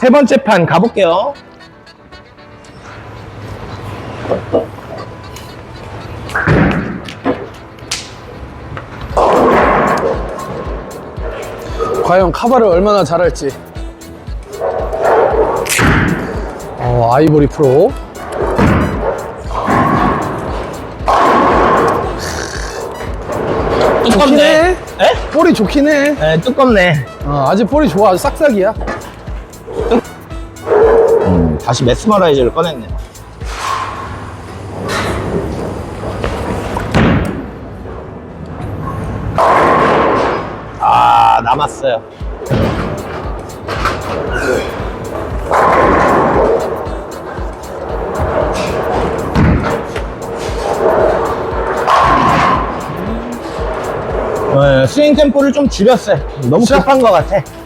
세 번째 판 가볼게요. 과연 카바를 얼마나 잘할지. 어, 아이보리 프로. 두껍네. 에? 볼이 좋긴 해. 네, 두껍네. 어, 아직 볼이 좋아. 아주 싹싹이야. 음, 다시 메스머라이즈를 꺼냈네. 아, 남았어요. 네, 스윙 템포를 좀 줄였어요. 너무 자. 급한 것 같아.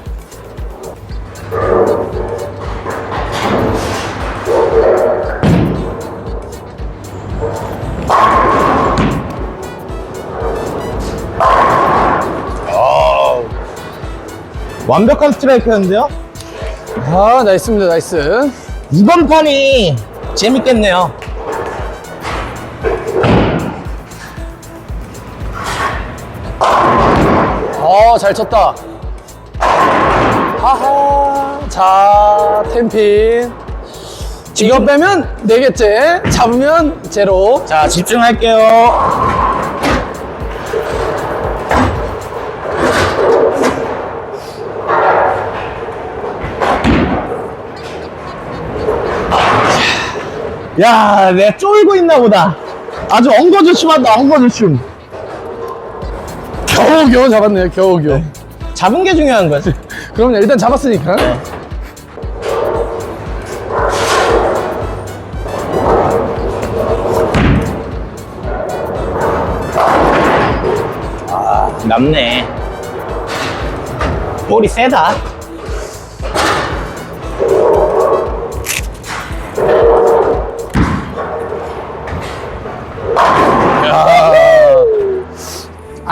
완벽한 스트라이크였는데요? 아, 나이스입니다. 나이스. 이번 판이 재밌겠네요. 어, 잘 쳤다. 하하. 자, 템핀. 이거 빼면 4개째. 잡으면 제로. 자, 집중할게요. 야, 내가 쫄고 있나 보다. 아주 엉거주춤한다, 엉거주춤. 겨우 겨우 잡았네요. 겨우 겨우. 잡은 게 중요한 거지. 그럼 일단 잡았으니까. 남네. 볼이 세다.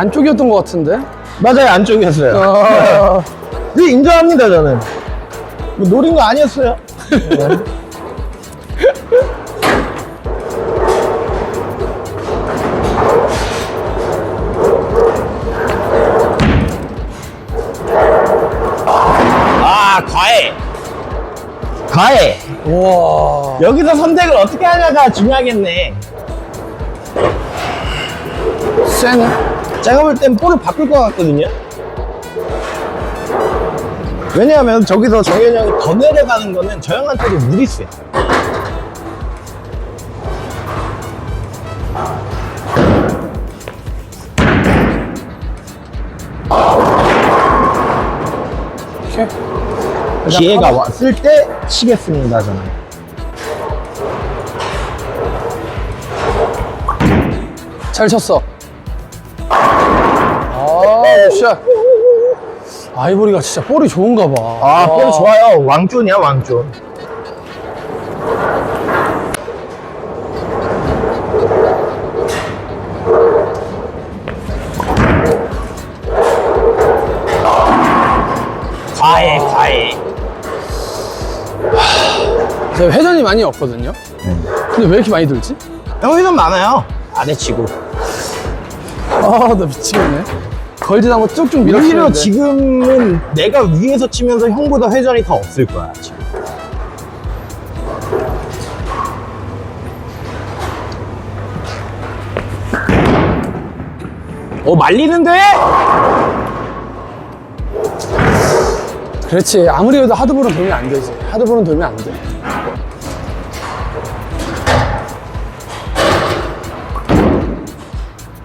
안쪽이었던 것 같은데. 맞아요, 안쪽이었어요. 어, 네, 인정합니다, 저는. 뭐 노린 거 아니었어요. 아, 과해. 과해. 우와. 여기서 선택을 어떻게 하냐가 중요하겠네. 센. 제가 볼 땐 볼을 바꿀 것 같거든요. 왜냐하면 저기서 정현이 형이 더 내려가는 거는 저 형한테도 무리수야. 기회가 왔을 때 치겠습니다, 저는. 잘 쳤어. 아, 샷. 아이보리가 진짜 볼이 좋은가 봐. 아, 볼 좋아요. 왕존이야, 왕존. 과해, 과해. 제가 회전이 많이 없거든요. 근데 왜 이렇게 많이 들지? 형이는 많아요. 아래 치고. 아, 나 미치겠네. 한번 쭉쭉 오히려 밀어치는데. 지금은 내가 위에서 치면서 형보다 회전이 더 없을 거야, 지금. 어, 말리는데? 그렇지. 아무리 해도 하드볼은 돌면 안 되지. 하드볼은 돌면 안 돼.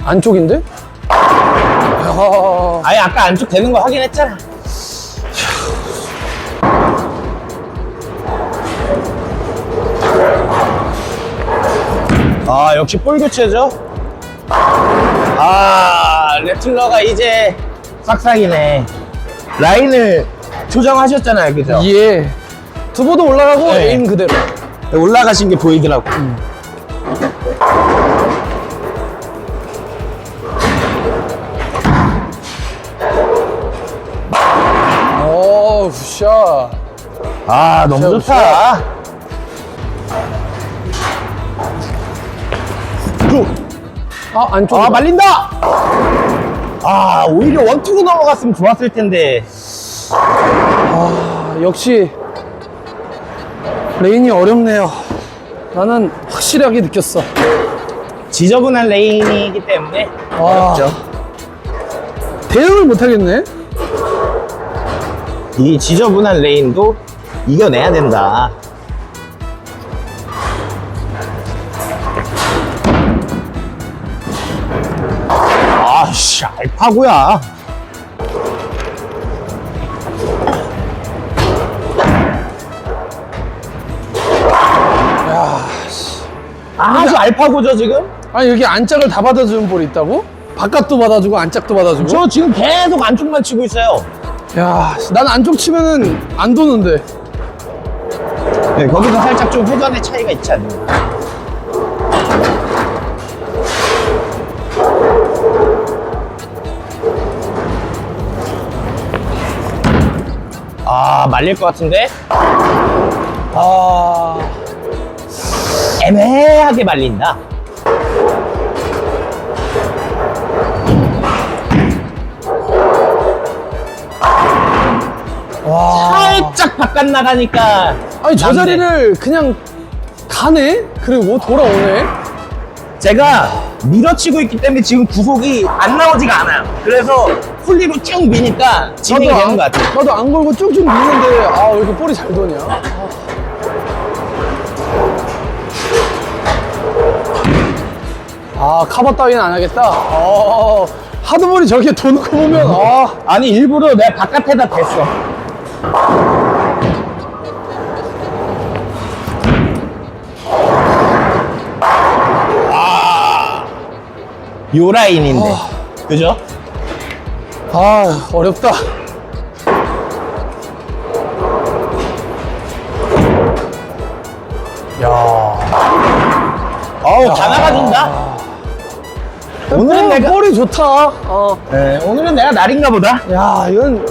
안쪽인데? 야, 아예 아까 안쪽 되는 거 확인했잖아. 아, 역시 볼 교체죠? 아, 레틀러가 이제 싹싹이네. 라인을 조정하셨잖아요, 그죠? 예. 두보도 올라가고 네. 에임 그대로. 올라가신 게 보이더라고. 오, 굿샷. 아, 너무 좋다. 쭉. 아, 안쪽. 아, 말린다! 아, 오히려 원투로 넘어갔으면 좋았을 텐데. 아, 역시 레인이 어렵네요. 나는 확실하게 느꼈어. 지저분한 레인이기 때문에 와. 어렵죠. 대응을 못하겠네. 이 지저분한 레인도 이겨내야 된다. 아씨, 알파고야. 아주 알파고죠 지금? 아니 여기 안짝을 다 받아주는 볼이 있다고? 바깥도 받아주고 안짝도 받아주고? 저 지금 계속 안쪽만 치고 있어요. 야, 난 안쪽 치면은 안 도는데. 네, 거기서 살짝 좀 회전의 차이가 있지 않나. 아, 말릴 것 같은데? 아, 애매하게 말린다. 살짝 바깥 나가니까. 아니 저 남네. 자리를 그냥 가네? 그리고 돌아오네? 제가 밀어치고 있기 때문에 지금 구속이 안 나오지가 않아요. 그래서 폴리로 쭉 미니까 진행이 되는 안- 것 같아요. 나도 안 걸고 쭉쭉 미는데 아 왜 이렇게 볼이 잘 도냐? 아 카바 따위는 안 하겠다. 어, 하드볼이 저렇게 도는 거 보면 아 아니, 일부러 내 바깥에다 댔어. 아, 요 라인인데. 그죠? 아, 어렵다. 야, 어우, 다 나가준다. 오늘은 내가, 볼이 좋다. 어. 네, 오늘은 내가 날인가 보다. 야, 이건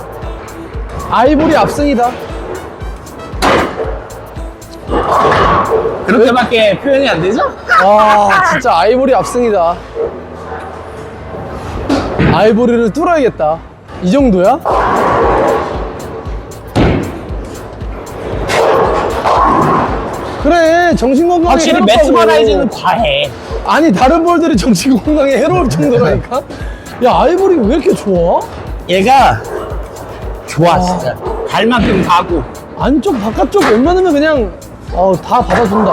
아이보리 압승이다. 그렇게밖에 표현이 안 되죠? 와, 진짜 아이보리 압승이다. 아이보리를 뚫어야겠다. 이 정도야? 그래, 정신 건강에 확실히 해롭다고. 매스머라이즈는 과해. 아니, 다른 볼들이 정신 건강에 해로울 정도라니까? 야, 아이보리 왜 이렇게 좋아? 얘가 좋아, 진짜. 갈 만큼 가고. 안쪽, 바깥쪽 웬만하면 그냥, 어, 다 받아준다.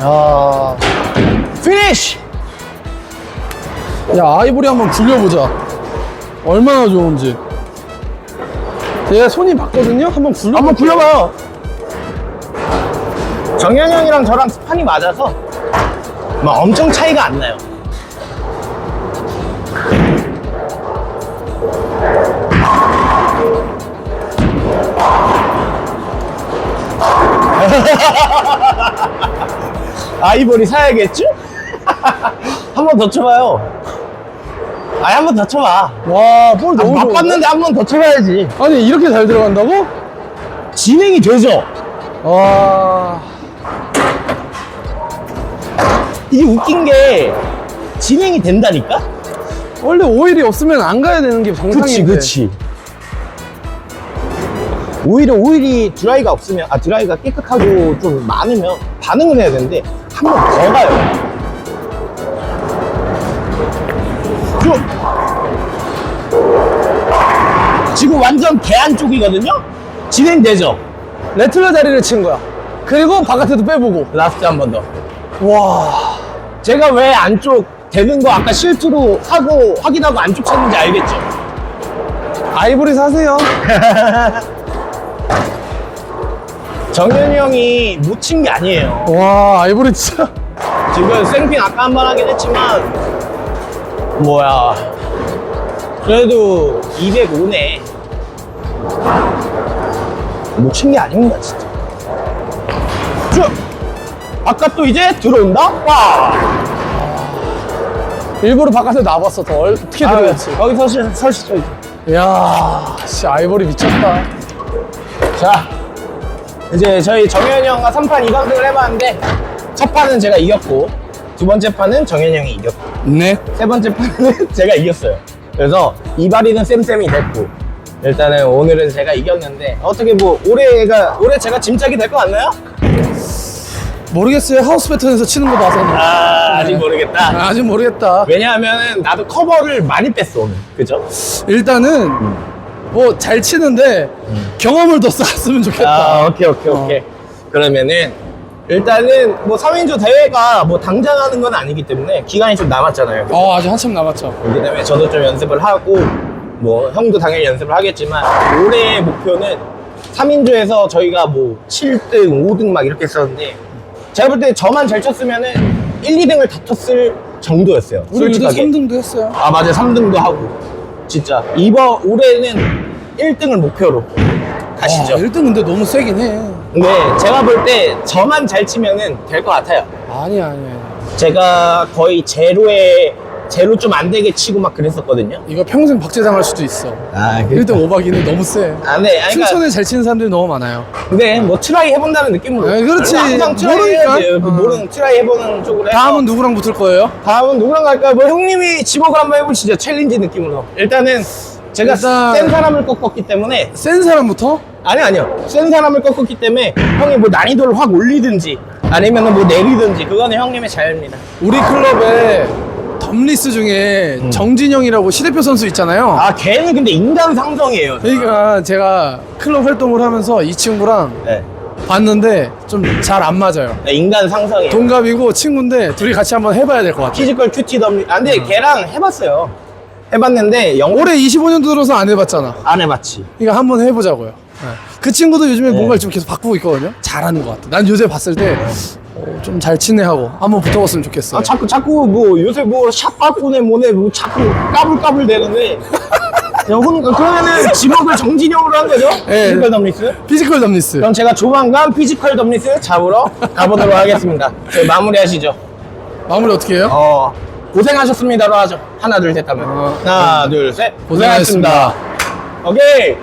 어. 야. 피니쉬! 야 아이보리 한번 굴려보자 얼마나 좋은지 얘가 손이 맞거든요? 한번 굴려 한번 굴려봐요. 정현 형이랑 저랑 스판이 맞아서 막 엄청 차이가 안 나요. 아이보리 사야겠죠? 한 번 더 쳐봐요. 아니, 한 번 더 쳐봐. 와 볼 너무 좋은데? 맛봤는데 한 번 더 쳐봐야지. 아니 이렇게 잘 들어간다고? 진행이 되죠? 와 이게 웃긴 게 진행이 된다니까? 원래 오일이 없으면 안 가야 되는 게 정상인데 오히려 오일이 드라이가 없으면 아 드라이가 깨끗하고 좀 많으면 반응을 해야 되는데 한 번 더 가요. 쭉. 지금 완전 개안 쪽이거든요. 진행되죠. 레틀러 자리를 친 거야 그리고 바깥에도 빼보고 라스트 한 번 더. 와 제가 왜 안쪽 되는 거 아까 실투로 하고 확인하고 안쪽 쳤는지 알겠죠? 아이보리 사세요 정현이 형이 못 친 게 아니에요. 와 아이보리 진짜. 지금 생핑 아까 한 번 하긴 했지만 뭐야. 그래도 205네. 못 친 게 아닙니다 진짜. 쭉! 아까 또 이제 들어온다? 와! 일부러 바깥에 나와봤어 더 어떻게 아, 들어갔지? 거기 서시, 서시죠 이제. 이야, 씨, 아이보리 미쳤다. 자, 이제 저희 정현이 형과 3판 2강승을 해봤는데, 첫 판은 제가 이겼고, 두 번째 판은 정현이 형이 이겼고, 네. 세 번째 판은 제가 이겼어요. 그래서 이발이는 쌤쌤이 됐고, 일단은 오늘은 제가 이겼는데, 어떻게 뭐, 올해가, 올해 제가 짐짝이 될 것 같나요? 모르겠어요. 하우스 패턴에서 치는 거 봐서는. 아, 아직 네. 모르겠다. 아, 아직 모르겠다. 왜냐하면 나도 커버를 많이 뺐어, 오늘. 그죠? 일단은 뭐 잘 치는데 경험을 더 쌓았으면 좋겠다. 아, 오케이, 오케이, 어. 오케이. 그러면은, 일단은 뭐 3인조 대회가 뭐 당장 하는 건 아니기 때문에 기간이 좀 남았잖아요. 어, 아직 한참 남았죠. 그렇기 때문에 저도 좀 연습을 하고, 뭐 형도 당연히 연습을 하겠지만, 올해의 목표는 3인조에서 저희가 뭐 7등, 5등 막 이렇게 했었는데, 제가 볼 때 저만 잘 쳤으면은 1, 2등을 다퉜을 정도였어요. 우리 솔직하게. 3등도 했어요. 아, 맞아요. 3등도 하고. 진짜. 이번, 올해는 1등을 목표로 가시죠. 와, 1등 근데 너무 세긴 해. 근데 제가 볼 때 저만 잘 치면은 될 것 같아요. 아니야, 아니야. 제가 거의 제로에 제로 좀 안 되게 치고 막 그랬었거든요. 이거 평생 박제당할 수도 있어. 아, 1등 오박이는 너무 세. 아, 네. 아니, 그러니까 춘천에 잘 치는 사람들이 너무 많아요. 근데 뭐 트라이 해본다는 느낌으로. 아, 그렇지. 항상 트라이 모르니까. 해야지. 어. 모르는 트라이 해보는 쪽으로. 해서. 다음은 누구랑 붙을 거예요? 다음은 누구랑 갈까요? 뭐 형님이 지목을 한번 해보시죠. 챌린지 느낌으로. 일단은 제가 일단- 센 사람을 꺾었기 때문에 센 사람부터? 아니 아니요 센 사람을 꺾었기 때문에 형이 뭐 난이도를 확 올리든지 아니면 은 뭐 내리든지 그거는 형님의 자유입니다 우리 클럽에 덤리스 중에 정진영이라고 시대표 선수 있잖아요. 아 걔는 근데 인간 상성이에요 그러니까 제가 클럽 활동을 하면서 이 친구랑 네. 봤는데 좀 잘 안 맞아요. 네, 인간 상성이에요 동갑이고 친구인데 둘이 같이 한번 해봐야 될 것 같아요. 피지컬 큐티 덤리 아 근데 걔랑 해봤어요 해봤는데 영 올해 25년 들어서 안 해봤잖아. 안 해봤지 그러니까 한번 해보자고요. 네. 그 친구도 요즘에 네. 뭔가를 좀 계속 바꾸고 있거든요. 잘하는 것 같아. 난 요새 봤을 때좀잘 치네 하고 한번 붙어봤으면 좋겠어요. 아 자꾸 자꾸 뭐 요새 뭐샷 바꾸네 뭐네 뭐 자꾸 까불까불 대는데 야, 혼- 그러면은 지목을 정진영으로 한 거죠? 네. 피지컬 덤리스 피지컬 덤리스. 그럼 제가 조만간 피지컬 덤리스 잡으러 가보도록 하겠습니다. 저희 마무리하시죠. 마무리 어떻게 해요? 어, 고생하셨습니다로 하죠. 하나, 둘, 셋 하면. 어. 하나, 둘, 셋. 고생하셨습니다. 오케이.